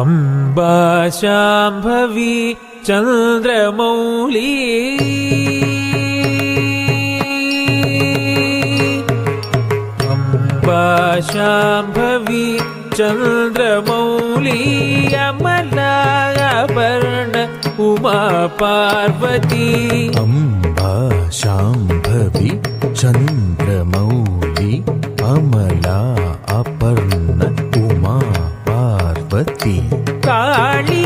अम्बाशाम्भवी चन्द्रमौली चन्द्र अम्बाशाम्भवी चन्द्रमौली अमला अपर्ण उमा पार्वती अम्बाशाम्भवि चन्द्रमौली अमला अपर्ण उमा கைமவதி காளி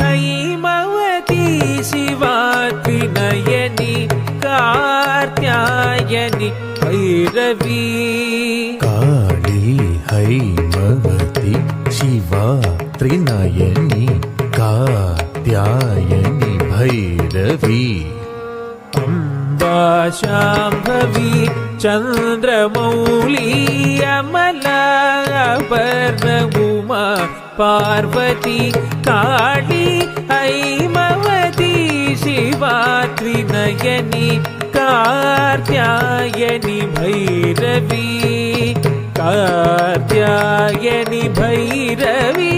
கைமவதி சிவாத்தி நயனி கார்த்தியாயனி भैरवी काली हैमवती शिवा त्रिनयनी कात्यायनी भैरवी शाम्भवी चन्द्रमौली अमलापर्णगुमा पार्वती काली ऐमवती शिवा त्रिनयनी कार्त्यायनि भैरवी कार्त्यायनि भैरवी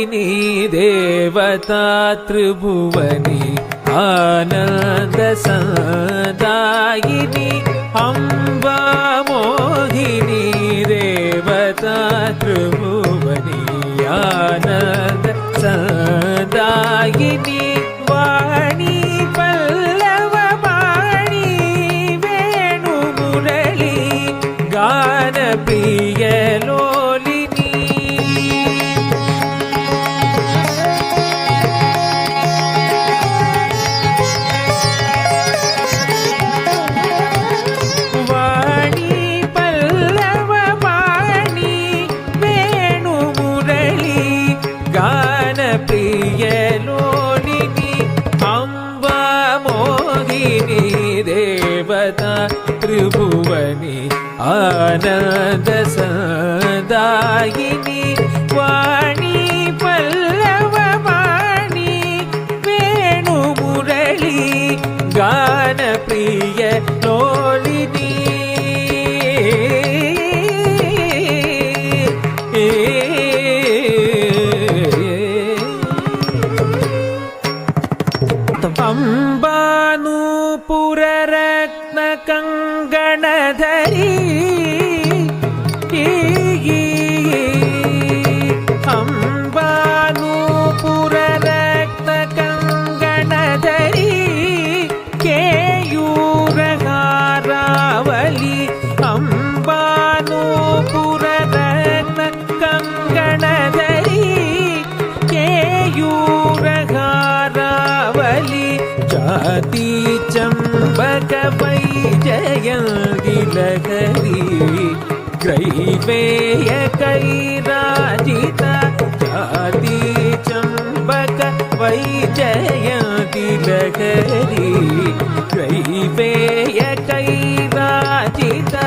தாயினி தேவதா திரிபுவனி ஆனந்த சதாயினி அம்பா மோகினி தேவதா திரிபுவனி ஆனந்த சதாயினி வாழ் सदा त्रिभुवनि आनन्द सदायिनि वाणी वाणी पल्लववाणी वेणुमुरळी गानप्रिय लोलिनी அம்பானு புரர चम्बकवै जयन्दिलहरी ग्रैवेयकैराजिता जाति चम्बक वै जयन्दिलहरी ग्रैवेयकैराजिता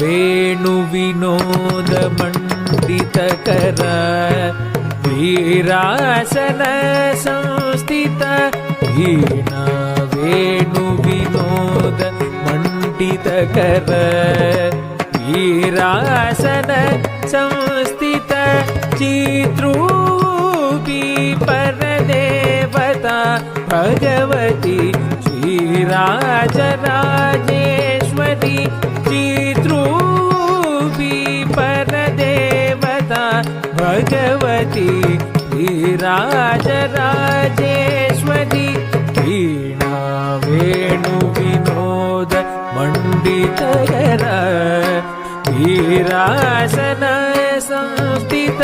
वेणुविनोदमण्डितकर वीरासन संस्थित वीणा वेणुविनोदमण्डितकर वीरासन संस्थित चित्रूपी परदेवता भगवती श्रीराजराजेश्वरी राजराजेश्वरी वीणा वेणु विनोद मण्डितर वीरासन संस्थित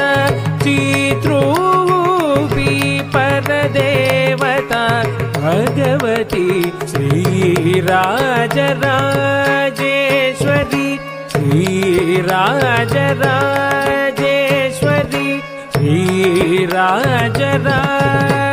चित्रूपी परदेवता भगवती श्रीराजराजेश्वरी श्रीराजरा ராஜரா